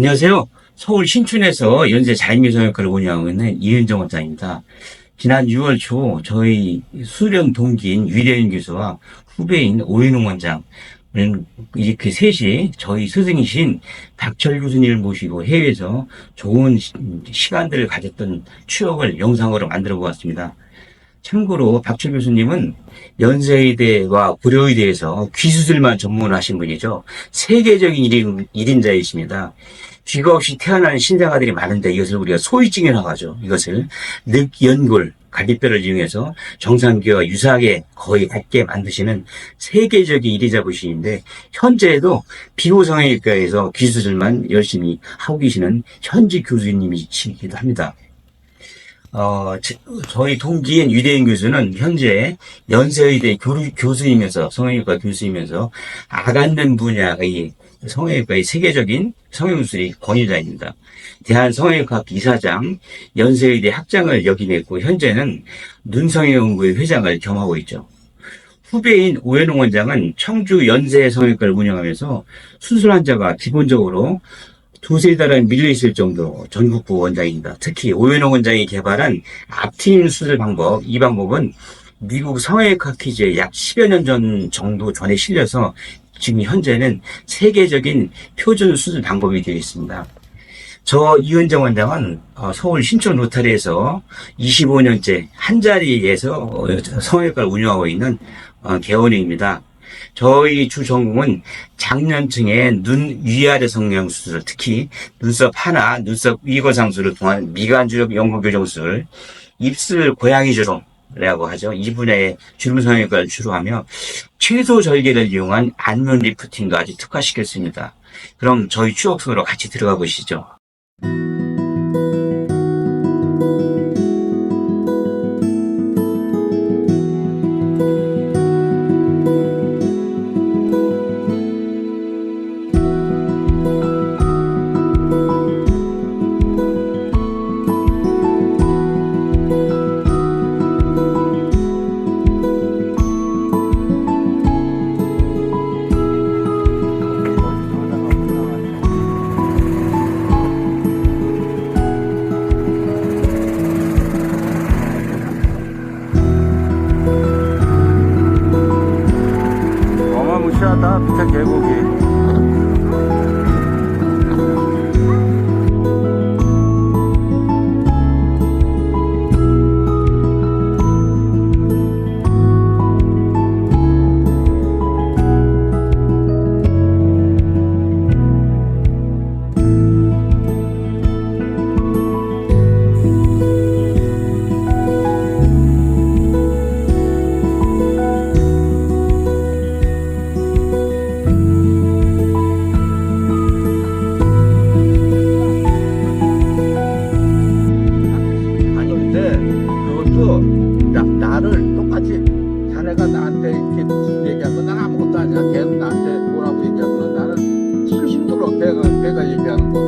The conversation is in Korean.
안녕하세요. 서울 신촌에서 연세 자연미성형과를 운영하고 있는 이은정 원장입니다. 지난 6월 초 저희 수련 동기인 유대인 교수와 후배인 오인웅 원장 이렇게 셋이 저희 스승이신 박철 교수님을 모시고 해외에서 좋은 시- 시간들을 가졌던 추억을 영상으로 만들어 보았습니다. 참고로 박철 교수님은 연세의대와 고려의대에서 귀수술만 전문하신 분이죠. 세계적인 일인, 일인자이십니다. 귀가 없이 태어나는 신생아들이 많은데 이것을 우리가 소위증이라고 하죠. 이것을 늑연골, 갈비뼈를 이용해서 정상기와 유사하게 거의 같게 만드시는 세계적인 일이자 부신인데 현재에도 비호성형외과에서 귀수술만 열심히 하고 계시는 현지 교수님이시기도 합니다. 어, 제- 저희 동기인 유대인 교수는 현재 연세의대 교류, 교수 이면서 성형외과 교수이면서 아간면 분야의 성형외과의 세계적인 성형술의 권위자입니다. 대한성형외과학 이사장, 연세의대 학장을 역임했고 현재는 눈성형연구회 회장을 겸하고 있죠. 후배인 오현웅 원장은 청주 연세 성형외과를 운영하면서 수술 환자가 기본적으로 두세 달은 밀려 있을 정도 전국부 원장입니다. 특히 오현웅 원장이 개발한 앞트임 수술 방법, 이 방법은 미국 성형외과 퀴즈에 약 10여 년 전 정도 전에 실려서 지금 현재는 세계적인 표준 수술 방법이 되어 있습니다. 저 이은정 원장은 어, 서울 신촌 로타리에서 25년째 한 자리에서 어, 성형외과를 운영하고 있는 어, 개원입니다. 저희 주 전공은 장년층의 눈 위아래 성형 수술, 특히 눈썹 하나, 눈썹 위거상술을 통한 미간주력 연구교정술, 입술 고양이 주름이라고 하죠. 이 분야의 주름 성형외과를 주로 하며 최소 절개를 이용한 안면 리프팅도 아주 특화시켰습니다. 그럼 저희 추억 속으로 같이 들어가 보시죠. 하다 밑에 계곡이 똑같이 자네가 나한테 이렇게 건난 아무것도 아니야. 걔는 나한테 뭐라고 얘기한 건 나는 힘들어. 걔가, 걔가 얘기하는 거는